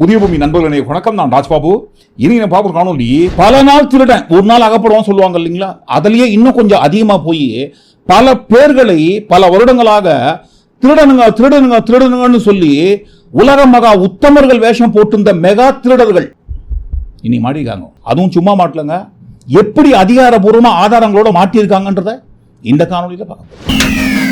புதிய பூமி நண்பர்களே வணக்கம் நான் ராஜ்பாபு. இனி நான் பார்க்குற காணொலி பல நாள் திருடன் ஒரு நாள் அகப்படுவான் சொல்லுவாங்க இல்லைங்களா? அதுலேயே இன்னும் கொஞ்சம் அதிகமாக போய் பல பேர்களை பல வருடங்களாக திருடனுங்க திருடனுங்க திருடனுங்கன்னு சொல்லி உலக மகா உத்தமர்கள் வேஷம் போட்டிருந்த மெகா திருடர்கள். இனி மாட்டிருக்காங்க அதுவும் சும்மா மாட்டலங்க. எப்படி அதிகாரபூர்வமாக ஆதாரங்களோட மாட்டியிருக்காங்கன்றத இந்த காணொலியில் பார்க்கலாம்.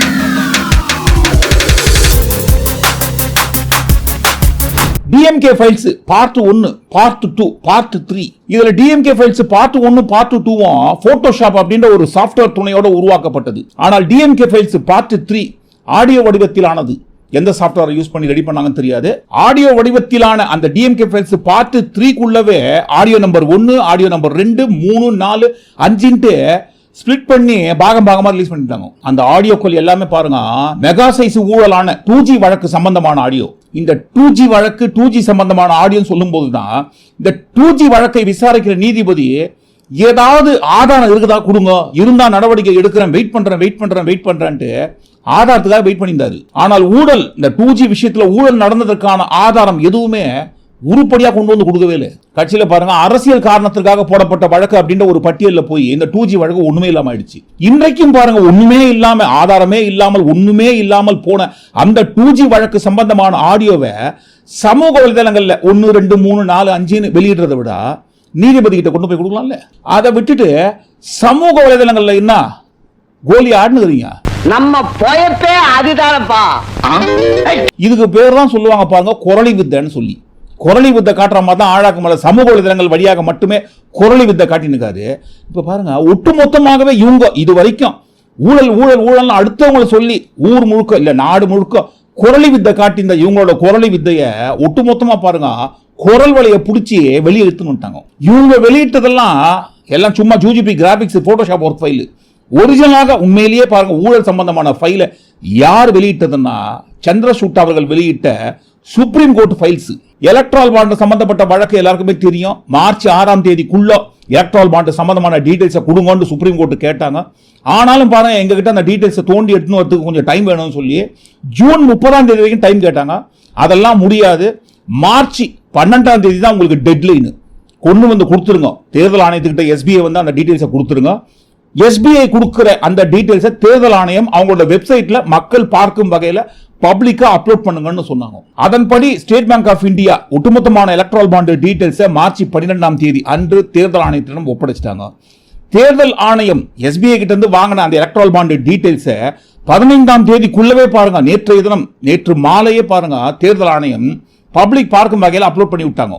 டிஎம்கே ஃபைல்ஸ் பார்ட் ஒன்னு பார்ட் டூ பார்ட் த்ரீ இதுல டிஎம்கே ஃபைல்ஸ் பார்ட் ஒன்னு பார்ட் டூவும் போட்டோஷாப் அப்படின்ற ஒரு சாஃப்ட்வேர் துணையோட உருவாக்கப்பட்டது. ஆனால் DMK files part three audio வடிவத்திலானது. எந்த சாஃப்ட்வேரை யூஸ் பண்ணி ரெடி பண்ணாங்கன்னு தெரியாது. ஆடியோ வடிவத்திலான அந்த டிஎம்கே ஃபைல்ஸ் பார்ட் த்ரீக்குள்ளவே ஆடியோ நம்பர் ஒன்னு ஆடியோ நம்பர் ரெண்டு மூணு நாலு அஞ்சுன்ட்டு ஸ்ப்ளிட் பண்ணி பாகம் பாகமா ரிலீஸ் பண்ணிட்டாங்க. அந்த ஆடியோக்கள் எல்லாமே பாருங்க மெகா சைஸ் ஊழலான டூ ஜி வழக்கு சம்பந்தமான ஆடியோ இந்த டூ ஜி வழக்கு டூ ஜி சம்பந்தமான ஆடியோன்னு சொல்லும்போது தான் இந்த டூ ஜி வழக்கை விசாரிக்கிற நீதிபதி ஏதாவது ஆதாரம் இருக்குதா கொடுங்க இருந்தா நடவடிக்கை எடுக்கிறேன் வெயிட் பண்றேன் வெயிட் பண்றேன் வெயிட் பண்றேன்ட்டு ஆதாரத்துக்காக வெயிட் பண்ணியிருந்தாரு. ஆனால் ஊழல் இந்த டூ ஜி விஷயத்துல ஊழல் நடந்ததற்கான ஆதாரம் எதுவுமே உருப்படியா கொண்டு வந்து கொடுக்கவே இல்லை. கட்சியில பாருங்க அரசியல் காரணத்திற்காக போடப்பட்ட வழக்கு அப்படின்ற ஒரு பட்டியல்ல போய் இந்த டூ ஜி வழக்கு ஒண்ணுமே இல்லாம ஆயிடுச்சு. இன்றைக்கும் பாருங்க ஒண்ணுமே இல்லாம ஆதாரமே இல்லாமல் ஒண்ணுமே இல்லாமல் போன அந்த டூ ஜி வழக்கு சம்பந்தமான ஆடியோவை சமூக வலைதளங்கள்ல ஒன்னு ரெண்டு மூணு நாலு அஞ்சுன்னு வெளியிடுறதை விட நீதிபதி கிட்ட கொண்டு போய் கொடுக்கலாம்ல? அதை விட்டுட்டு சமூக வலைதளங்கள்ல என்ன? கோலி ஆடுனுறீங்க நம்ம பொயப்பே அதுதானப்பா. இதுக்கு பேர் தான் சொல்லுவாங்க பாருங்க குரலி வித்தைன்னு சொல்லி. குரலி வித்தை காட்டுற மாதிரி தான் ஆழாக்கு மேல சமூக வலைதளங்கள் வழியாக மட்டுமே குரலி வித்தை காட்டினுக்காரு இப்போ பாருங்க ஒட்டுமொத்தமாகவே இவங்க இது வரைக்கும் ஊழல் ஊழல் ஊழல்னு அடுத்தவங்களை சொல்லி ஊர் முழுக்க இல்லை நாடு முழுக்க குரலி வித்தை காட்டி இந்த இவங்களோட குரலி வித்தையை ஒட்டுமொத்தமாக பாருங்க குரல் வலையை பிடிச்சி வெளியே எடுத்துன்னு இவங்க வெளியிட்டதெல்லாம் எல்லாம் சும்மா ஜூஜிபி கிராஃபிக்ஸ் ஃபோட்டோஷாப் ஒர்க் ஃபைலு ஒரிஜினலாக உண்மையிலேயே பாருங்கள் ஊழல் சம்பந்தமான ஃபைலை யார் வெளியிட்டதுன்னா சந்திரசூட் அவர்கள் வெளியிட்ட supreme court files electoral bond சம்பந்தப்பட்ட வழக்கு எல்லாருக்குமே தெரியும். மார்ச் ஆறாம் தேதிக்குள்ள எலக்ட்ரால் பாண்டு சம்பந்தமான டீடைல்ஸை கொடுங்கன்னு சுப்ரீம் கோர்ட்டு கேட்டாங்க. ஆனாலும் பாருங்க எங்ககிட்ட அந்த டீடைல்ஸை தோண்டி எடுத்துன்னு வரதுக்கு கொஞ்சம் டைம் வேணும்னு சொல்லி ஜூன் முப்பதாம் தேதி வரைக்கும் டைம் கேட்டாங்க. அதெல்லாம் முடியாது. மார்ச் பன்னெண்டாம் தேதி தான் உங்களுக்கு டெட்லைனு கொண்டு வந்து கொடுத்துருங்க. தேர்தல் ஆணையத்துக்கிட்ட எஸ்பிஐ வந்து அந்த டீடைல்ஸை கொடுத்துருங்க. எஸ்பிஐ கொடுக்குற அந்த டீட்டெயில்ஸை தேர்தல் ஆணையம் அவங்களோட வெப்சைட்ல மக்கள் பார்க்கும் வகையில பப்ளிக்கா அப்லோட் பண்ணுங்கன்னு சொன்னாங்க. அதன்படி ஸ்டேட் பேங்க் ஆஃப் இந்தியா ஒட்டுமொத்தமான எலக்ட்ரல் பாண்டு டீட்டெயில்ஸை மார்ச் பன்னிரெண்டாம் தேதி அன்று தேர்தல் ஆணையத்திடம் ஒப்படைச்சிட்டாங்க. தேர்தல் ஆணையம் எஸ்பிஐ கிட்ட இருந்து வாங்கின அந்த எலக்ட்ரால் பாண்டு டீட்டெயில்ஸை பதினைந்தாம் தேதிக்குள்ளவே பாருங்க. நேற்றைய தினம் நேற்று மாலையே பாருங்க தேர்தல் ஆணையம் பப்ளிக் பார்க்கும் வகையில் அப்லோட் பண்ணி விட்டாங்க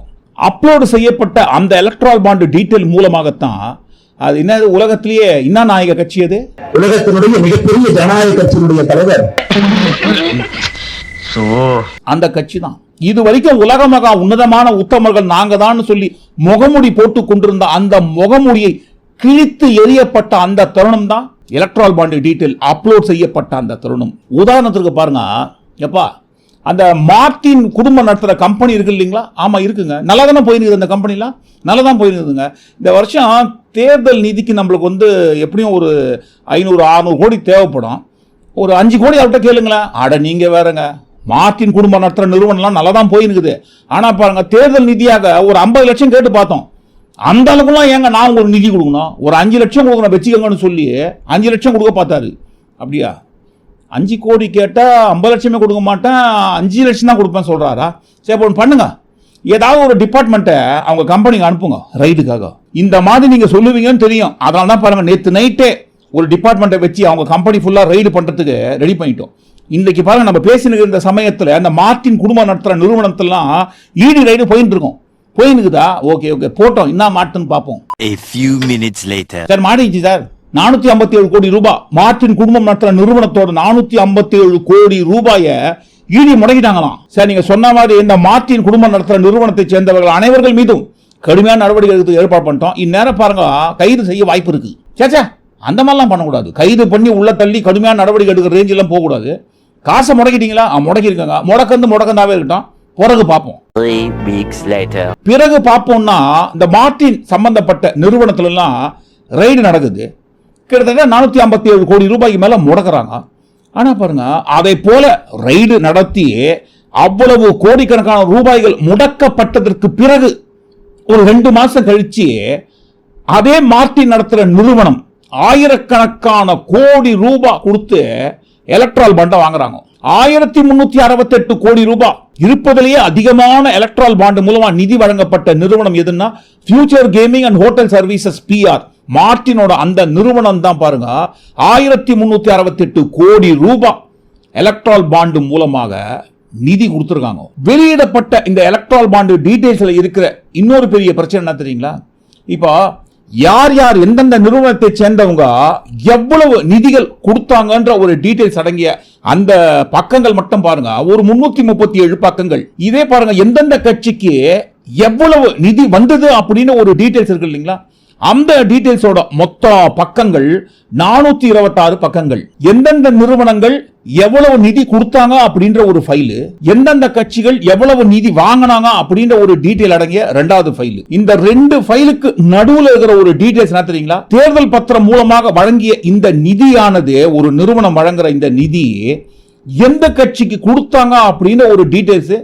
அப்லோடு செய்யப்பட்ட அந்த எலக்ட்ரால் பாண்டு டீட்டெயில் மூலமாகத்தான் அது என்ன உலகத்திலேயே இன்னா நாயக கட்சி அது? உலகத்தினுடைய மிகப்பெரிய ஜனநாயக கட்சியினுடைய தலைவர். அந்த கட்சி தான் இது வரைக்கும் உலக மகா உன்னதமான உத்தமர்கள் நாங்க தான் சொல்லி முகமுடி போட்டு கொண்டிருந்த அந்த முகமுடியை கிழித்து எறியப்பட்ட அந்த தருணம் தான் எலக்ட்ரால் பாண்டு டீட்டெயில் அப்லோட் செய்யப்பட்ட அந்த தருணம். உதாரணத்துக்கு பாருங்க எப்பா அந்த மார்டின் குடும்பம் நடத்துகிற கம்பெனி இருக்குது இல்லைங்களா? ஆமாம் இருக்குங்க. நல்லா தானே போயிருக்குது அந்த கம்பெனிலாம் நல்லா தான் போயிருக்குதுங்க. இந்த வருஷம் தேர்தல் நிதிக்கு நம்மளுக்கு வந்து எப்படியும் ஒரு ஐநூறு அறநூறு கோடி தேவைப்படும். ஒரு அஞ்சு கோடி அவர்கிட்ட கேளுங்களேன். அட நீங்கள் வேறங்க. மார்ட்டின் குடும்பம் நடத்துகிற நிறுவனம்லாம் நல்லா தான் போயிருக்குது. ஆனால் பாருங்கள் தேர்தல் நிதியாக ஒரு ஐம்பது லட்சம் கேட்டு பார்த்தோம். அந்த அளவுக்குலாம் ஏங்க நான் உங்களுக்கு நிதி கொடுக்கணும்? ஒரு அஞ்சு லட்சம் கொடுக்கணும் வச்சுக்கோங்கன்னு சொல்லி அஞ்சு லட்சம் கொடுக்க பார்த்தாரு. அப்படியா? அஞ்சு கோடி கேட்டால் ஐம்பது லட்சமே கொடுக்க மாட்டேன் அஞ்சு லட்சம் தான் கொடுப்பேன் சொல்றாரா? சரி அப்போ ஒண்ணு பண்ணுங்க. ஏதாவது ஒரு டிபார்ட்மெண்ட்டை அவங்க கம்பெனிக்கு அனுப்புங்க ரைடுக்காக இந்த மாதிரி நீங்க சொல்லுவீங்கன்னு தெரியும். அதனால தான் பாருங்க நேற்று நைட்டே ஒரு டிபார்ட்மெண்ட்டை வச்சு அவங்க கம்பெனி ஃபுல்லாக ரைடு பண்ணுறதுக்கு ரெடி பண்ணிட்டோம். இன்னைக்கு பாருங்க நம்ம பேசினுக்கு இந்த சமயத்தில் அந்த மார்ட்டின் குடும்பம் நடத்துகிற நிறுவனத்தெல்லாம் ஈடி ரைடு போயிட்டு இருக்கோம். போயினுக்குதா ஓகே ஓகே. போட்டோம். என்ன மாட்டுன்னு பார்ப்போம். A few minutes later. Sir மாறிடுச்சு சார். நானூத்தி ஐம்பத்தி ஏழு கோடி ரூபாய் மார்ட்டின் குடும்பம் நடத்துற நிறுவனத்தோட நானூத்தி ஐம்பத்தி ஏழு கோடி ரூபாய ஈடி முடக்கிட்டாங்களாம். சார் நீங்க சொன்ன மாதிரி இந்த மார்ட்டின் குடும்பம் நடத்துற நிறுவனத்தை சேர்ந்தவர்கள் அனைவர்கள் மீதும் கடுமையான நடவடிக்கை எடுத்து ஏற்பாடு பண்ணிட்டோம். இந்நேரம் பாருங்க கைது செய்ய வாய்ப்பு இருக்கு. சேச்சா அந்த மாதிரிலாம் பண்ணக்கூடாது. கைது பண்ணி உள்ள தள்ளி கடுமையான நடவடிக்கை எடுக்கிற ரேஞ்ச் எல்லாம் போகக்கூடாது. காசை முடக்கிட்டீங்களா? ஆ, முடக்கியிருக்காங்க. முடக்கந்து முடக்கந்தாவே இருக்கட்டும். பிறகு பார்ப்போம். பிறகு பார்ப்போம்னா இந்த மார்ட்டின் சம்பந்தப்பட்ட நிறுவனத்துல எல்லாம் ரைடு நடக்குது. கிட்டத்தட்ட நானூத்தி ஐம்பத்தி ஏழு கோடி ரூபாய்க்கு மேல முடக்கிறாங்க. ஆனா பாருங்க அதை போல ரைடு நடத்தி அவ்வளவு கோடிக்கணக்கான ரூபாய்கள் முடக்கப்பட்டதற்கு பிறகு ஒரு ரெண்டு மாசம் கழிச்சு அதே மாற்றி நடத்துகிற நிறுவனம் ஆயிரக்கணக்கான கோடி ரூபாய் கொடுத்து எலக்ட்ரால் பாண்டை வாங்குறாங்க. ஆயிரத்தி முன்னூத்தி அறுபத்தெட்டு கோடி ரூபாய் இருப்பதிலேயே அதிகமான எலக்ட்ரால் பாண்டு மூலமா நிதி வழங்கப்பட்ட நிறுவனம் எதுன்னா future gaming and hotel services PR மார்டினோட அந்த நிறுவனம் தான் பாருங்க ஆயிரத்தி முந்நூற்றி அறுபத்தெட்டு கோடி ரூபாய் எலக்ட்ரால் பாண்டு மூலமாக நிதி கொடுத்துருக்காங்க. வெளியிடப்பட்ட இந்த எலக்ட்ரால் பாண்டு டீட்டெயில்ஸில் இருக்கிற இன்னொரு பெரிய பிரச்சனை என்ன தெரியுங்களா? இப்போ யார் யார் எந்தெந்த நிறுவனத்தை சேர்ந்தவங்க எவ்வளவு நிதிகள் கொடுத்தாங்கன்ற ஒரு டீட்டெயில்ஸ் அடங்கிய அந்த பக்கங்கள் மட்டும் பாருங்க. ஒரு முன்னூத்தி முப்பத்தி ஏழு பக்கங்கள். இதே பாருங்க எந்தெந்த கட்சிக்கு எவ்வளவு நிதி வந்தது அப்படின்னு ஒரு டீட்டெயில்ஸ் இருக்கு இல்லைங்களா? அந்த டீட்டெயில்ஸோட மொத்த பக்கங்கள் நானூத்தி இருபத்தாறு பக்கங்கள். எந்தெந்த நிறுவனங்கள் எவ்வளவு நிதி கொடுத்தாங்க அப்படின்ற ஒரு ஃபைலு எந்தெந்த கட்சிகள் எவ்வளவு நிதி வாங்கினாங்க அப்படின்ற ஒரு டீடைல் அடங்கிய ரெண்டாவது ஃபைல் இந்த ரெண்டு ஃபைலுக்கு நடுவில் இருக்கிற ஒரு டீடைல்ஸ் என்ன தெரியுங்களா? தேர்தல் பத்திரம் மூலமாக வழங்கிய இந்த நிதியானது ஒரு நிறுவனம் வழங்குற இந்த நிதி எந்த கட்சிக்கு கொடுத்தாங்க அப்படின்ற ஒரு டீடைல்ஸ்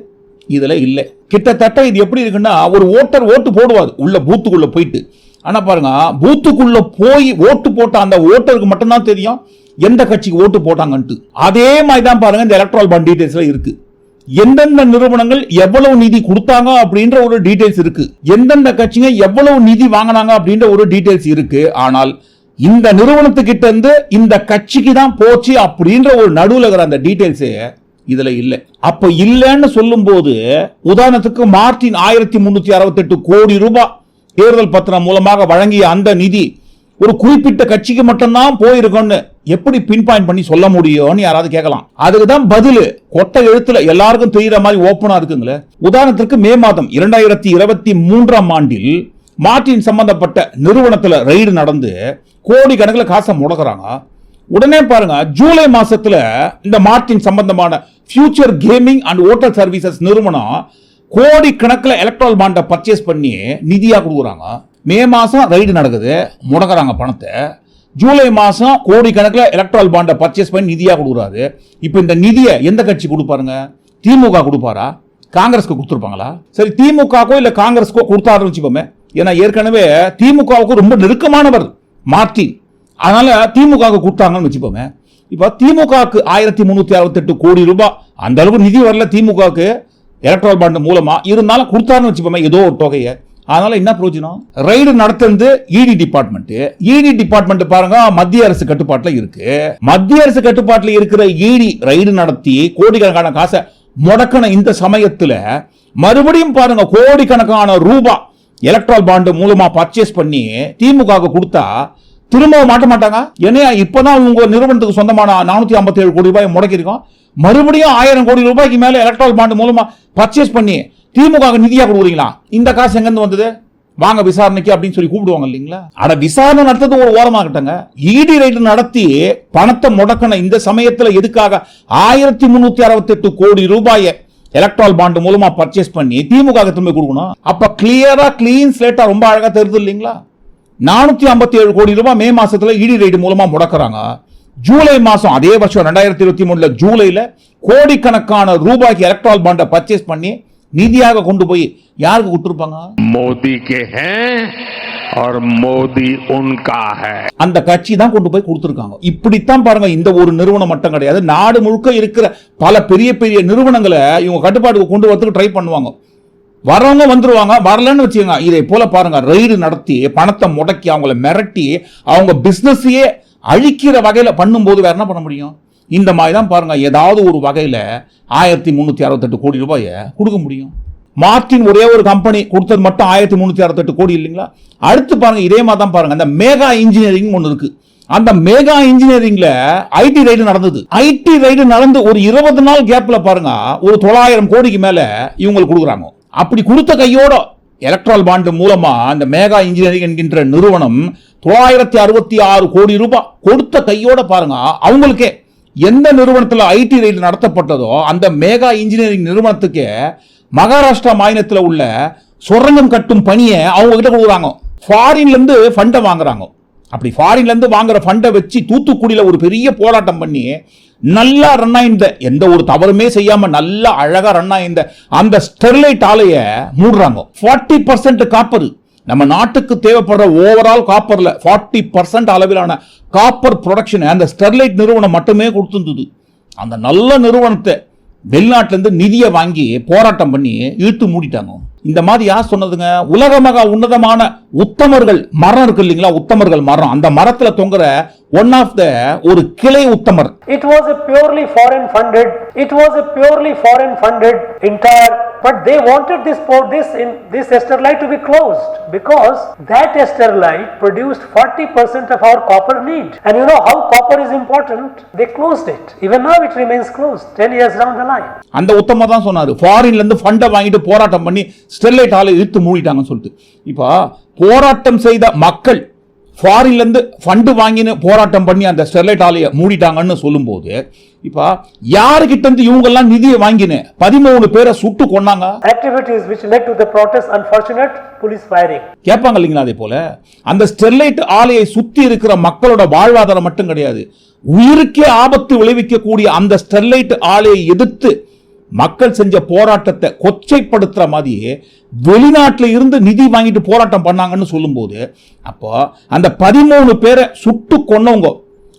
இதுல இல்லை. கிட்டத்தட்ட இது எப்படி இருக்குன்னா ஒரு ஓட்டர் ஓட்டு போடுவார் உள்ள பூத்துக்குள்ள போயிட்டு. ஆனால் பாருங்க பூத்துக்குள்ள போய் ஓட்டு போட்ட அந்த ஓட்டருக்கு மட்டும்தான் தெரியும் எந்த கட்சிக்கு ஓட்டு போட்டாங்கன்ட்டு. அதே மாதிரி தான் பாருங்க இந்த எலக்ட்ரால் பண்ட் டீடைல்ஸ்ல இருக்கு. எந்தெந்த நிறுவனங்கள் எவ்வளவு நிதி கொடுத்தாங்க அப்படின்ற ஒரு டீடைல்ஸ் இருக்கு. எந்தெந்த கட்சிங்க எவ்வளவு நிதி வாங்கினாங்க அப்படின்ற ஒரு டீடைல்ஸ் இருக்கு. ஆனால் இந்த நிறுவனத்துக்கிட்ட இருந்து இந்த கட்சிக்கு தான் போச்சு அப்படின்ற ஒரு நடுவில் இருக்கிற அந்த டீடைல்ஸே இதுல இல்லை. அப்ப இல்லைன்னு சொல்லும்போது உதாரணத்துக்கு மார்டின் ஆயிரத்தி முன்னூத்தி அறுபத்தெட்டு கோடி ரூபாய் தேர்தல் பத்திரம் மூலமாக வழங்கிய அந்த நிதி ஒரு குறிப்பிட்ட கட்சிக்கு மட்டும்தான் போயிருக்கும்னு எப்படி பின் பாயிண்ட் பண்ணி சொல்ல முடியும்னு யாராவது கேட்கலாம். அதுக்கு தான் பதில். கொட்டை எழுத்துல எல்லாருக்கும் தெரியுற மாதிரி ஓப்பனா இருக்குங்களே. உதாரணத்திற்கு மே மாதம் இரண்டாயிரத்தி இருபத்தி மூன்றாம் ஆண்டில் மார்டின் சம்பந்தப்பட்ட நிறுவனத்துல ரெய்டு நடந்து கோடி கணக்கில் காசை முடக்கிறாங்க. உடனே பாருங்க ஜூலை மாசத்துல இந்த மார்டின் சம்பந்தமான future gaming and hotel services நிறுவனம் கோடி கணக்கில் எலக்ட்ரால் பாண்டை பர்ச்சேஸ் பண்ணி நிதியாக கொடுக்குறாங்க. மே மாதம் ரைடு நடக்குது முடக்கிறாங்க பணத்தை. ஜூலை மாதம் கோடி கணக்கில் பாண்டை பர்ச்சேஸ் பண்ணி நிதியாக கொடுக்குறாரு. இப்போ இந்த நிதியை எந்த கட்சி கொடுப்பாருங்க? திமுக கொடுப்பாரா? காங்கிரஸ்க்கு கொடுத்துருப்பாங்களா? சரி திமுகக்கோ இல்லை காங்கிரஸ்க்கோ கொடுத்தாருன்னு வச்சுக்கோமே. ஏன்னா ஏற்கனவே திமுகவுக்கு ரொம்ப நெருக்கமானவர் மார்டின் அதனால் திமுகவுக்கு கொடுத்தாங்கன்னு வச்சுப்போமே இப்போ திமுகவுக்கு ஆயிரத்தி முந்நூற்றி அறுபத்தெட்டு கோடி ரூபாய். அந்த அளவுக்கு நிதி வரல திமுகவுக்கு. எலக்ட்ரல் பாண்டு மூலமா இருந்தாலும் கொடுத்தாருன்னு வச்சுப்போமே ஏதோ ஒரு தொகையை. அதனால என்ன பிரயோஜனம்? ரைடு நடத்துறது இடி டிபார்ட்மெண்ட் இடி டிபார்ட்மெண்ட் பாருங்க மத்திய அரசு கட்டுப்பாட்டில் இருக்கு. மத்திய அரசு கட்டுப்பாட்டில் இருக்கிற இடி ரைடு நடத்தி கோடிக்கணக்கான காசை முடக்கின இந்த சமயத்தில் மறுபடியும் பாருங்க கோடிக்கணக்கான ரூபா எலக்ட்ரால் பாண்டு மூலமா பர்ச்சேஸ் பண்ணி திமுக கொடுத்தா திரும்பவும் மாட்ட மாட்டாங்க. என்னையா இப்பதான் உங்க நிறுவனத்துக்கு சொந்தமான நானூத்தி ஐம்பத்தி ஏழு கோடி ரூபாய் முடக்கிருக்கோம் மறுபடியும் ஆயிரம் கோடி ரூபாய்க்கு மேல எலக்ட்ரால் பாண்டு மூலமா பர்ச்சேஸ் பண்ணி திமுக நிதியா கொடுக்குறீங்களா? இந்த காசு எங்கேருந்து வந்தது? வாங்க விசாரணைக்கு அப்படின்னு சொல்லி கூப்பிடுவாங்க இல்லைங்களா? அட விசாரணை நடத்தது ஒரு ஓரமாகட்டங்க. இடி ரைடு நடத்தி பணத்தை முடக்கின இந்த சமயத்தில் எதுக்காக ஆயிரத்தி முன்னூத்தி அறுபத்தெட்டு கோடி ரூபாயை எலக்ட்ரால் பாண்டு மூலமா பர்ச்சேஸ் பண்ணி திமுக திரும்ப கொடுக்கணும்? அப்ப கிளியரா கிளீன் ஸ்லேட்டா ரொம்ப அழகா தெரியுது இல்லைங்களா? நானூத்தி ஐம்பத்தி ஏழு கோடி ரூபாய் மே மாசத்துல இடி ரைடு மூலமா முடக்கிறாங்க. ஜூலை மாசம் அதே வருஷம் ரெண்டாயிரத்தி இருபத்தி மூணுல ஜூலைல கோடிக்கணக்கான ரூபாய்க்கு எலக்ட்ரால் பாண்டை பர்ச்சேஸ் பண்ணி நிதியாக கொண்டு போய் யாருக்கு கொடுத்துருப்பாங்க? மோதி கே और மோடி அந்த கட்சி தான் கொண்டு போய் கொடுத்துருக்காங்க. இப்படித்தான் பாருங்க இந்த ஒரு நிறுவனம் மட்டும் கிடையாது. நாடு முழுக்க இருக்கிற பல பெரிய பெரிய நிறுவனங்களை இவங்க கட்டுப்பாட்டுக்கு கொண்டு வரதுக்கு ட்ரை பண்ணுவாங்க. வரவங்க வந்துருவாங்க வரலன்னு வச்சுக்கோங்க. இதை போல பாருங்க ரெய்டு நடத்தி பணத்தை முடக்கி அவங்கள மிரட்டி அவங்க பிஸ்னஸையே அழிக்கிற வகையில் பண்ணும்போது வேற என்ன பண்ண முடியும்? இந்த மாதிரி தான் பாருங்க ஏதாவது ஒரு வகையில் ஆயிரத்தி முன்னூத்தி அறுபத்தெட்டு கோடி ரூபாயை கொடுக்க முடியும். மார்டின் ஒரே ஒரு கம்பெனி கொடுத்தது மட்டும் ஆயிரத்தி முன்னூத்தி அறுபத்தெட்டு கோடி இல்லைங்களா? அடுத்து பாருங்க இதே மாதிரி தான் பாருங்க அந்த மேகா இன்ஜினியரிங் ஒன்று இருக்கு. அந்த மேகா இன்ஜினியரிங்ல ஐடி ரைடு நடந்தது. ஐடி ரைடு நடந்து ஒரு இருபது நாள் கேப்ல பாருங்க ஒரு தொள்ளாயிரம் கோடிக்கு மேல இவங்களுக்கு கொடுக்குறாங்க. அப்படி கொடுத்த கையோட எலக்ட்ரால் பாண்டு மூலமா அந்த மேகா இன்ஜினியரிங் என்கின்ற நிறுவனம் தொள்ளாயிரத்தி அறுபத்தி ஆறு கோடி ரூபாய் கொடுத்த கையோட பாருங்க அவங்களுக்கே எந்த நிறுவனத்தில் ஐடி ரைடு நடத்தப்பட்டதோ அந்த மேகா இன்ஜினியரிங் நிறுவனத்துக்கு மகாராஷ்டிரா மாநிலத்தில் உள்ள சுரங்கம் கட்டும் பணியை அவங்க கிட்ட கொடுக்குறாங்க. ஃபாரின்லேருந்து ஃபண்டை வாங்குறாங்க. அப்படி ஃபாரின்லேருந்து வாங்குற ஃபண்டை வச்சு தூத்துக்குடியில் ஒரு பெரிய போராட்டம் பண்ணி நல்லா ரன் ஆயிருந்த. எந்த ஒரு தவறுமே செய்யாம நல்லா அழகா ரன் ஆயிருந்த. அந்த ஸ்டெர்லைட் ஆலைய மூடுறாங்க. Forty percent copper. நம்ம நாட்டுக்கு தேவைப்படுற ஓவரால் காப்பர்ல ஃபார்ட்டி பர்சன்ட் அளவிலான காப்பர் ப்ரொடக்ஷன் அந்த ஸ்டெர்லைட் நிறுவனம் மட்டுமே கொடுத்துருந்தது. அந்த நல்ல நிறுவனத்தை வெளிநாட்டிலேருந்து நிதியை வாங்கி போராட்டம் பண்ணி இழுத்து மூடிட்டாங்க. இந்த மாதிரி யார் சொன்னதுங்க? உலக மகா உன்னதமான உத்தமர்கள் மரம் இருக்கு இல்லைங்களா? உத்தமர்கள் மரம். அந்த மரத்தில் தொங்குற ஒன் ஆஃப் த ஒரு கிளை உத்தமர் It was a purely foreign funded, it was a purely foreign funded entire, but they wanted this, po- this, in, this Esterlite to be closed because that Esterlite produced 40% of our copper need. And you know how copper is important? They closed it. Even now it remains closed 10 years down the line. அந்த உத்தமர் தான் சொன்னாரு ஃபாரின்ல இருந்து ஃபண்டை வாங்கிட்டு போராட்டம் பண்ணி ஸ்டெர்லைட் ஆலை இழுத்து மூடிட்டாங்கன்னு சொல்லிட்டு இப்போ போராட்டம் செய்த மக்கள் ஃபாரின்ல இருந்து ஃபண்டு வாங்கின்னு போராட்டம் பண்ணி அந்த ஸ்டெர்லைட் ஆலையை மூடிட்டாங்கன்னு சொல்லும்போது இப்போ யாருக்கிட்ட இருந்து இவங்கெல்லாம் நிதியை வாங்கினு பதிமூணு பேரை சுட்டு கொன்னாங்க? Activities which led to the protest, unfortunate police firing. கேட்பாங்க இல்லைங்களா அதே போல? அந்த ஸ்டெர்லைட் ஆலையை சுத்தி இருக்கிற மக்களோட வாழ்வாதாரம் மட்டும் கிடையாது. உயிருக்கே ஆபத்து விளைவிக்கக்கூடிய அந்த ஸ்டெர்லைட் ஆலையை எதிர்த்து மக்கள் செஞ்ச போராட்டத்தை கொச்சைப்படுத்துற மாதிரி வெளிநாட்டில் இருந்து நிதி வாங்கிட்டு போராட்டம் பண்ணாங்கன்னு சொல்லும்போது அப்போ அந்த பதிமூணு பேரை சுட்டு கொன்னவங்க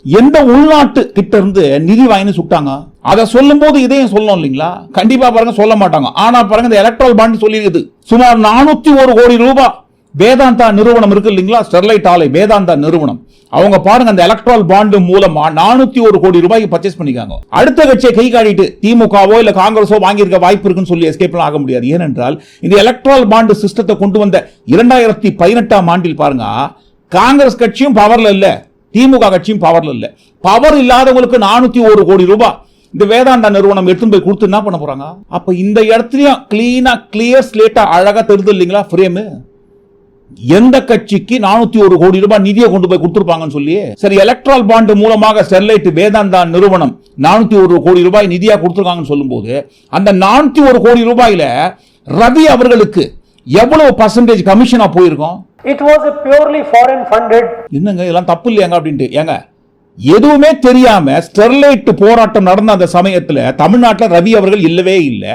எந்த உள்நாட்டு கிட்ட இருந்து நிதி வாங்கினு சுட்டாங்க? அதை சொல்லும்போது இதையும் சொல்லணும் இல்லைங்களா? கண்டிப்பா பாருங்க சொல்ல மாட்டாங்க. ஆனா பாருங்க இந்த எலக்ட்ரல் பாண்ட் சொல்லியிருக்குது. சுமார் நானூத்தி ஒரு கோடி ரூபாய் வேதாந்தா நிறுவனம் இருக்கு இல்லைங்களா? ஸ்டெர்லைட் ஆலை வேதாந்தா நிறுவனம். அவங்க பாருங்க அந்த எலக்ட்ரால் பாண்டு மூலமா நானூத்தி ஒரு கோடி ரூபாய்க்கு பர்ச்சேஸ் பண்ணிக்காங்க அடுத்த கட்சியை கை காட்டிட்டு திமுகவோ இல்ல காங்கிரஸோ வாங்கியிருக்க வாய்ப்பு இருக்குன்னு சொல்லி எஸ்கேப்லாம் ஆக முடியாது. ஏனென்றால் இந்த எலக்ட்ரால் பாண்டு சிஸ்டத்தை கொண்டு வந்த இரண்டாயிரத்தி பதினெட்டாம் ஆண்டில் பாருங்க காங்கிரஸ் கட்சியும் பவர்ல இல்ல திமுக கட்சியும் பவர்ல இல்ல. பவர் இல்லாதவங்களுக்கு நானூத்தி ஒரு கோடி ரூபாய் இந்த வேதாந்தா நிறுவனம் எடுத்துன்னு போய் கொடுத்து என்ன பண்ண போறாங்க? அப்ப இந்த இடத்துலயும் கிளீனா கிளியர் ஸ்லேட்டா அழகா தெரிது இல்லைங்களா ஃப்ரேமு எந்த கட்சிக்கு நானூத்தி ஒரு கோடி ரூபாய் நிதியை கொண்டு போய் கொடுத்திருப்பாங்கன்னு சொல்லி சரி எலக்ட்ரால் பாண்டு மூலமாக ஸ்டெர்லைட் வேதாந்தா நிறுவனம் நானூத்தி ஒரு கோடி ரூபாய் நிதியா கொடுத்திருக்காங்கன்னு சொல்லும்போது அந்த நானூத்தி ஒரு கோடி ரூபாயில ரவி அவர்களுக்கு எவ்வளவு பர்சன்டேஜ் கமிஷனா போயிருக்கும்? Was a purely foreign funded. என்னங்க இதெல்லாம் தப்பு இல்லையாங்க அப்படின்ட்டு. ஏங்க எதுவுமே தெரியாம ஸ்டெர்லைட் போராட்டம் நடந்த அந்த சமயத்துல தமிழ்நாட்டில் ரவி அவர்கள் இல்லவே இல்லை.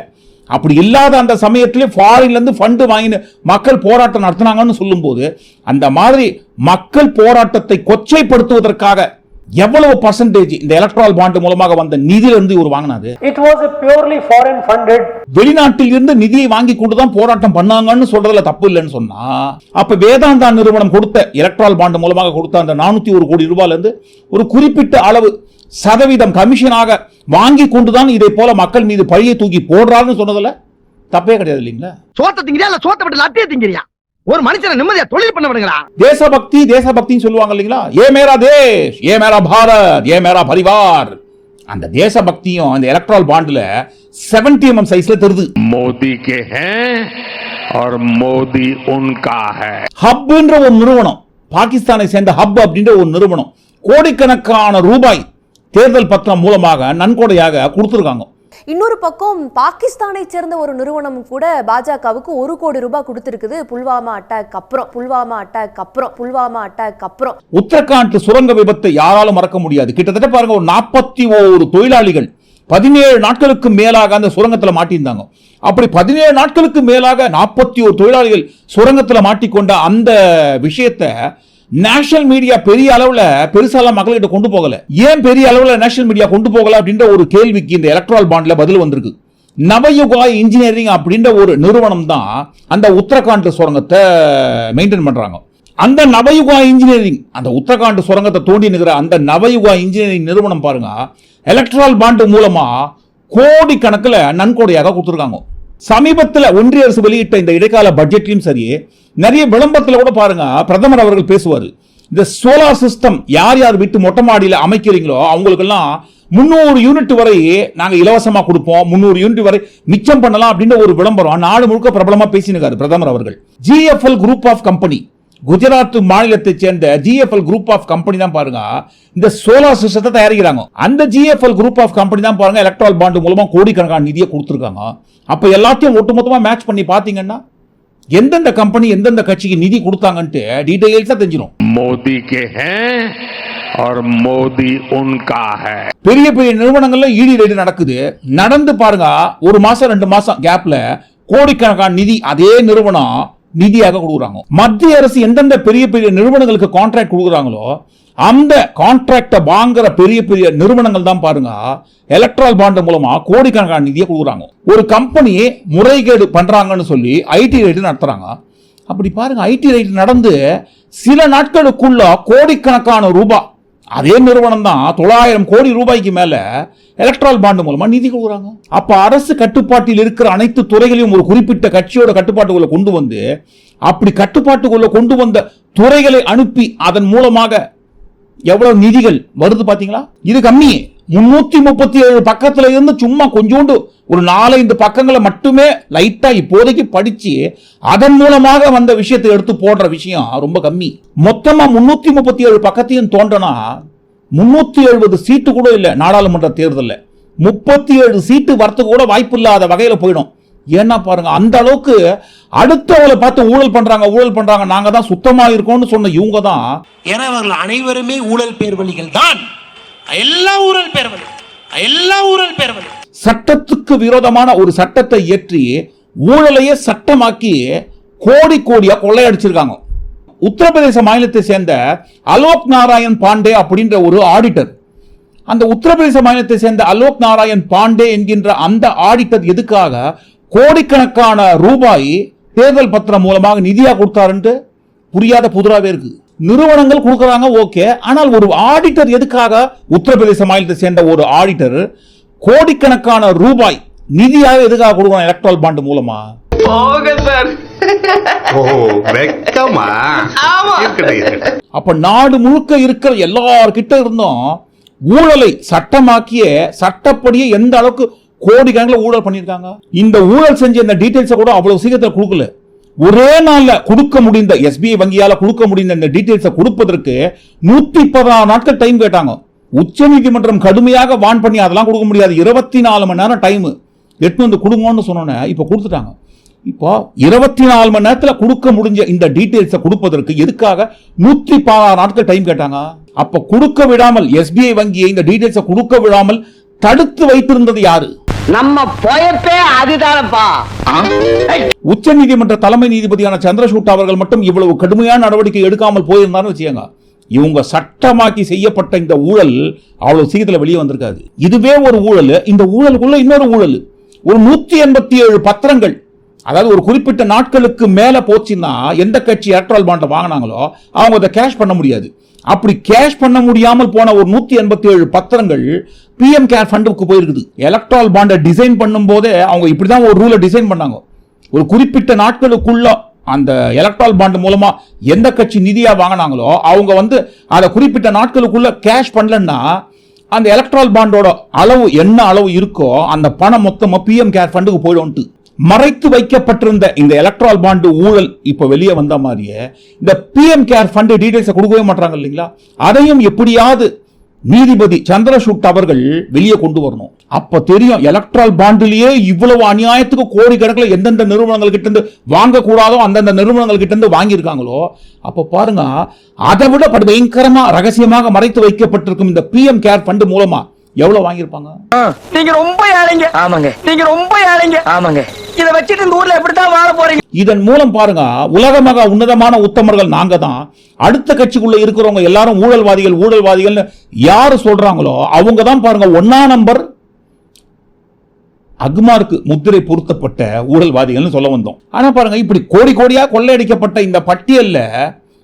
அப்படி இல்லாத அந்த சமயத்திலே ஃபாரின்ல இருந்து ஃபண்டு வாங்கின மக்கள் போராட்டம் நடத்தினாங்கன்னு சொல்லும்போது அந்த மாதிரி மக்கள் போராட்டத்தை கொச்சைப்படுத்துவதற்காக எவ்வளவு பர்சன்டேஜ் இந்த எலக்ட்ரால் பாண்டு மூலமாக வந்த நிதியிலிருந்து இவர் வாங்கினாரு? Was a purely foreign funded. வெளிநாட்டில் இருந்து நிதியை வாங்கி கொண்டு தான் போராட்டம் பண்ணாங்கன்னு சொல்றதுல தப்பு இல்லைன்னு சொன்னா அப்ப வேதாந்தா நிறுவனம் கொடுத்த எலக்ட்ரால் பாண்டு மூலமாக கொடுத்த அந்த நானூத்தி ஒரு கோடி ரூபாயில இருந்து ஒரு குறிப்பிட்ட அளவு சதவீதம் கமிஷனாக வாங்கி கொண்டுதான் இதை போல மக்கள் மீது பழியை தூக்கி போடுறாருன்னு சொன்னதுல தப்பே கிடையாது இல்லைங்களா? சோத்த திங்கிறியா இல்ல சோத்த பட்டு லத்திய திங்கிறியா? ஒரு மனுஷனை நிம்மதியா தொழில் பண்ண விடுங்களா? தேசபக்தி தேசபக்தின்னு சொல்லுவாங்க இல்லைங்களா? ஏ மேரா தேஷ் ஏ மேரா பாரத் ஏ மேரா பரிவார். அந்த தேசபக்தியும் அந்த எலக்ட்ரால் பாண்டில் செவன்டி எம்எம் சைஸ்ல தருது மோதி கே ஒரு மோடி உன்கா ஹப்ன்ற ஒரு நிறுவனம் பாகிஸ்தானை சேர்ந்த ஹப் அப்படின்ற ஒரு நிறுவனம் கோடிக்கணக்கான ரூபாய் தேர்தல் பத்திரம் மூலமாக நன்கொடையாக கொடுத்துருக்காங்க. இன்னொரு பக்கம் பாகிஸ்தானை சேர்ந்த ஒரு நிறுவனம் கூட பாஜகவுக்கு ஒரு கோடி ரூபாய் கொடுத்திருக்குது. புல்வாமா அட்டாக் அப்புறம் புல்வாமா அட்டாக் அப்புறம் புல்வாமா அட்டாக் அப்புறம். உத்தரகாண்ட் சுரங்க விபத்தை யாராலும் மறக்க முடியாது. கிட்டத்தட்ட பாருங்க ஒரு நாற்பத்தி ஒரு தொழிலாளிகள் பதினேழு நாட்களுக்கு மேலாக அந்த சுரங்கத்துல மாட்டியிருந்தாங்க. அப்படி பதினேழு நாட்களுக்கு மேலாக நாற்பத்தி ஒரு தொழிலாளிகள் சுரங்கத்துல மாட்டிக்கொண்ட அந்த விஷயத்தை நேஷனல் மீடியா பெரிய அளவில் பெருசாலாம் மக்கள்கிட்ட கொண்டு போகல. ஏன் பெரிய அளவில் நேஷனல் மீடியா கொண்டு போகல அப்படின்ற ஒரு கேள்விக்கு இந்த எலக்ட்ரால் பாண்ட்ல பதில் வந்திருக்கு. நவயுகா இன்ஜினியரிங் அப்படின்ற ஒரு நிறுவனம் தான் அந்த உத்தரகாண்ட் சுரங்கத்தை மெயின்டைன் பண்றாங்க. அந்த நவயுகா இன்ஜினியரிங் அந்த உத்தரகாண்ட் சுரங்கத்தை தோண்டி நிற்கிற அந்த நவயுகா இன்ஜினியரிங் நிறுவனம் பாருங்க எலக்ட்ரால் பாண்டு மூலமா கோடி கணக்கில் நன்கொடையாக கொடுத்துருக்காங்க. சமீபத்தில் ஒன்றிய அரசு வெளியிட்ட இந்த இடைக்கால பட்ஜெட்லையும் சரி நிறைய விளம்பரத்தில் கூட பாருங்க பிரதமர் அவர்கள் பேசுவார். இந்த சோலார் சிஸ்டம் யார் யார் வீட்டு மொட்டை மாடியில் அமைக்கிறீங்களோ அவங்களுக்கெல்லாம் முந்நூறு யூனிட் வரை நாங்கள் இலவசமாக கொடுப்போம். முந்நூறு யூனிட் வரை மிச்சம் பண்ணலாம் அப்படின்ற ஒரு விளம்பரம் நாடு முழுக்க பிரபலமாக பேசினுக்காரு பிரதமர் அவர்கள். GFL group of company Gujarat மாநிலத்தை சேர்ந்த ஜிஎஃப்எல் குரூப் ஆஃப் கம்பெனி தான் பாருங்க இந்த சோலார் சிஸ்டத்தை தயாரிக்கிறாங்க அந்த ஜிஎஃப்எல் குரூப் ஆஃப் கம்பெனி தான் பாருங்க எலக்ட்ரால் பாண்டு மூலமா கோடிக்கணக்கான நிதியை கொடுத்துருக்காங்க அப்ப எல்லாத்தையும் ஒட்டுமொத்தமா மேட்ச் பண்ணி பாத்தீங்கன்னா எந்தெந்த கம்பெனி எந்தெந்த கட்சிக்கு நிதி கொடுத்தாங்கன்ட்டு டீடைல்ஸா தெரிஞ்சிடும் मोदी के हैं और मोदी उनका है பெரிய பெரிய நிறுவனங்கள்ல ஈடி ரைடு நடக்குது நடந்து பாருங்க ஒரு மாசம் ரெண்டு மாசம் கேப்ல கோடிக்கணக்கான நிதி அதே நிறுவனம் நிதியாக கொடுக்குறாங்க. மத்திய அரசு எந்தெந்த பெரிய பெரிய நிறுவனங்களுக்கு கான்ட்ராக்ட் கொடுக்குறாங்களோ அந்த கான்ட்ராக்டை வாங்குற பெரிய பெரிய நிறுவனங்கள் தான் பாருங்க எலக்ட்ரால் பாண்ட் மூலமா கோடிக்கணக்கான நிதியை கொடுக்குறாங்க. ஒரு கம்பெனி முறைகேடு பண்றாங்கன்னு சொல்லி ஐடி ரைடு நடத்துறாங்க. அப்படி பாருங்க ஐடி ரைடு நடந்து சில நாட்களுக்குள்ள கோடிக்கணக்கான ரூபாய் அதே நிறுவனம் தான் தொள்ளாயிரம் கோடி ரூபாய்க்கு மேல எலக்ட்ரால் பாண்டு மூலமா நிதி கொடுக்குறாங்க. அப்போ அரசு கட்டுப்பாட்டில் இருக்கிற அனைத்து துறைகளையும் ஒரு குறிப்பிட்ட கட்சியோட கட்டுப்பாட்டுக்குள்ளே கொண்டு வந்து அப்படி கட்டுப்பாட்டுக்குள்ளே கொண்டு வந்த துறைகளை அனுப்பி அதன் மூலமாக எவ்வளவு நிதிகள் வருது பாத்தீங்களா? இது கம்மி முன்னூத்தி முப்பத்தி ஏழு பக்கத்துல இருந்து சும்மா கொஞ்சோண்டு ஒரு நாலஞ்சு பக்கங்களை மட்டுமே லைட்டா இப்போதைக்கு படிச்சு அதன் மூலமாக வந்த விஷயத்தை எடுத்து போடுற விஷயம் ரொம்ப கம்மி. மொத்தமா முன்னூத்தி முப்பத்தி ஏழு பக்கத்தையும் தோன்றனா முன்னூத்தி எழுபது சீட்டு கூட இல்லை நாடாளுமன்ற தேர்தலில். முப்பத்தி ஏழு சீட்டு வரத்துக்கு கூட வாய்ப்பு இல்லாத வகையில போயிடும். ஏன்னா பாருங்க அந்த அளவுக்கு அடுத்தவங்களை பார்த்து ஊழல் பண்றாங்க ஊழல் பண்றாங்க நாங்க தான் சுத்தமா இருக்கோம்னு சொன்ன இவங்க தான். ஏன்னா அவர்கள் அனைவருமே ஊழல் பேர்வழிகள் தான். எல்லா ஊழல் பேர்வழி எல்லா ஊழல் பேர்வழி. சட்டத்துக்கு விரோதமான ஒரு சட்டத்தை இயற்றி ஊழலையே சட்டமாக்கி கோடி கோடியா கொள்ளையடிச்சிருக்காங்க. உத்தரப்பிரதேச மாநிலத்தை சேர்ந்த அலோக் நாராயண் பாண்டே அப்படின்ற ஒரு ஆடிட்டர். அந்த உத்தரப்பிரதேச மாநிலத்தை சேர்ந்த அலோக் நாராயண் பாண்டே என்கின்ற அந்த ஆடிட்டர் எதுக்காக கோடிக்கணக்கான ரூபாய் தேர்தல் பத்திரம் மூலமாக நிதியா கொடுத்தாருன்ட்டு புரியாத புதுராவே இருக்கு. நிறுவனங்கள் கொடுக்கறாங்க ஓகே. ஆனால் ஒரு ஆடிட்டர் எதுக்காக உத்தரப்பிரதேச மாநிலத்தை சேர்ந்த ஒரு ஆடிட்டர் கோடிக்கணக்கான ரூபாய் நிதியாக எதுக்காக கொடுக்கணும் எலக்ட்ரால் பாண்ட் மூலமா? அப்ப நாடு முழுக்க இருக்கிற எல்லார்கிட்ட இருந்தும் ஊழலை சட்டமாக்கிய சட்டப்படியே எந்த அளவுக்கு கோடிக்கணக்கில் ஊழல் பண்ணியிருக்காங்க. இந்த ஊழல் செஞ்ச இந்த டீட்டெயில்ஸை கூட அவ்வளவு சீக்கிரத்தில் கொடுக்கல. ஒரே நாள்ல கொடுக்க முடிந்த எஸ்பிஐ வங்கியால கொடுக்க முடிந்த இந்த டீட்டெயில்ஸை கொடுப்பதற்கு நூத்தி பதினாறு நாட்கள் டைம் கேட்டாங்க. உச்ச நீதிமன்றம் கடுமையாக வான் பண்ணி அதெல்லாம் கொடுக்க முடியாது. இருபத்தி நாலு மணி நேரம் டைம் எட்டு வந்து கொடுங்கன்னு சொன்னோன்னே இப்போ கொடுத்துட்டாங்க. இப்போ இருபத்தி நாலு மணி நேரத்தில் கொடுக்க முடிஞ்ச இந்த டீட்டெயில்ஸை கொடுப்பதற்கு எதுக்காக நூற்றி பதினாறு நாட்கள் டைம் கேட்டாங்க? அப்போ கொடுக்க விடாமல் எஸ்பிஐ வங்கியை இந்த டீட்டெயில்ஸை கொடுக்க விடாமல் தடுத்து வைத்திருந்தது யாரு? நம்ம பொயப்பே அதுதானப்பா. உச்சநீதிமன்ற தலைமை நீதிபதியான சந்திரசூட் அவர்கள் மட்டும் இவ்வளவு கடுமையான நடவடிக்கை எடுக்காமல் போயிருந்தாருன்னு வச்சுக்கோங்க. இவங்க சட்டமாக்கி செய்யப்பட்ட இந்த ஊழல் அவ்வளவு சீக்கிரத்தில் வெளியே வந்திருக்காது. இதுவே ஒரு ஊழல். இந்த ஊழலுக்குள்ள இன்னொரு ஊழல். ஒரு நூத்தி எண்பத்தி ஏழு பத்திரங்கள் அதாவது ஒரு குறிப்பிட்ட நாட்களுக்கு மேல போச்சுன்னா எந்த கட்சி எலக்ட்ரால் பாண்டை வாங்கினாங்களோ அவங்க அதை கேஷ் பண்ண முடியாது. அப்படி கேஷ் பண்ண முடியாமல் போன ஒரு நூத்தி எண்பத்தி ஏழு பத்திரங்கள் பிஎம் கேர் ஃபண்டுக்கு போயிருக்குது. எலக்ட்ரால் பாண்டை டிசைன் பண்ணும் போதே அவங்க இப்படிதான் ஒரு ரூலை டிசைன் பண்ணாங்க. ஒரு குறிப்பிட்ட நாட்களுக்குள்ள அந்த எலக்ட்ரால் பாண்ட் மூலமா எந்த கட்சி நிதியா வாங்கினாங்களோ அவங்க வந்து அதை குறிப்பிட்ட நாட்களுக்குள்ள கேஷ் பண்ணலன்னா அந்த எலக்ட்ரால் பாண்டோட அளவு என்ன அளவு இருக்கோ அந்த பணம் மொத்தமாக பிஎம் கேர் ஃபண்டுக்கு போயிடும்ட்டு. மறைத்து வைக்கப்பட்டிருந்த இந்த எலக்ட்ரால் பாண்டு ஊழல் இப்போ வெளியே வந்த மாதிரியே இந்த பிஎம் கேர் ஃபண்டு டீடைல்ஸை கொடுக்கவே மாட்டாங்க இல்லைங்களா? அதையும் எப்படியாவது நீதிபதி சந்திரசூட் அவர்கள் வெளியே கொண்டு வரணும். அப்ப தெரியும் எலக்ட்ரால் பாண்டிலேயே இவ்வளவு அநியாயத்துக்கு கோடிக்கணக்கில் எந்தெந்த நிறுவனங்கள் கிட்ட இருந்து வாங்கக்கூடாதோ அந்தந்த நிறுவனங்கள் கிட்ட இருந்து வாங்கியிருக்காங்களோ அப்ப பாருங்க அதை விட படு பயங்கரமா ரகசியமாக மறைத்து வைக்கப்பட்டிருக்கும் இந்த பிஎம் கேர் ஃபண்டு மூலமா எவ்வளவு வாங்கியிருப்பாங்க? நீங்க ரொம்ப ஏழைங்க. ஆமாங்க. நீங்க ரொம்ப ஏழைங்க. ஆமாங்க. இத வச்சுட்டு இந்த ஊர்ல எப்படித்தான் வாழ போறீங்க? இதன் மூலம் பாருங்க உலகமாக உன்னதமான உத்தமர்கள் நாங்க தான் அடுத்த கட்சிக்குள்ள இருக்கிறவங்க எல்லாரும் ஊழல்வாதிகள் ஊழல்வாதிகள்னு யாரு சொல்றாங்களோ அவங்க தான் பாருங்க ஒன்னா நம்பர் அக்மார்க்கு முத்திரை பொருத்தப்பட்ட ஊழல்வாதிகள்னு சொல்ல வந்தோம். ஆனா பாருங்க இப்படி கோடி கோடியா கொள்ளையடிக்கப்பட்ட இந்த பட்டியல்ல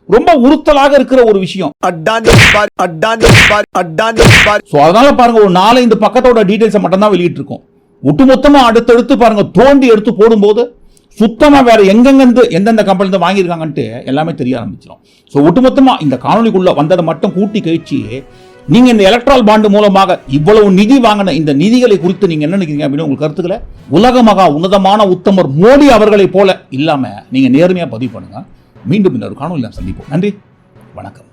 ரொம்ப உறுத்தலாக இருக்கிற ஒரு விஷயம். அதனால பாருங்க ஒரு நாலஞ்சு பக்கத்தோட டீடைல்ஸை மட்டும் தான் வெளியிட்டிருக்கோம். ஒட்டுமொத்தமா அடுத்தடுத்து பாருங்க தோண்டி எடுத்து போடும்போது சுத்தமா வேற எங்கெங்கிருந்து எந்தெந்த கம்பெனி இருந்து வாங்கியிருக்காங்கன்ட்டு எல்லாமே தெரிய ஆரம்பிச்சிடும் ஸோ ஒட்டுமொத்தமா இந்த காணொலிக்குள்ள வந்ததை மட்டும் கூட்டி கழிச்சு நீங்க இந்த எலக்ட்ரால் பாண்டு மூலமாக இவ்வளவு நிதி வாங்கின இந்த நிதிகளை குறித்து நீங்க என்ன நினைக்கிறீங்க அப்படின்னு உங்க கருத்துக்களை? உலக மகா உன்னதமான உத்தமர் மோடி அவர்களை போல இல்லாம நீங்க நேர்மையா பதிவு பண்ணுங்க. மீண்டும் இன்னொரு காணொலி நாம் சந்திப்போம். நன்றி. வணக்கம்.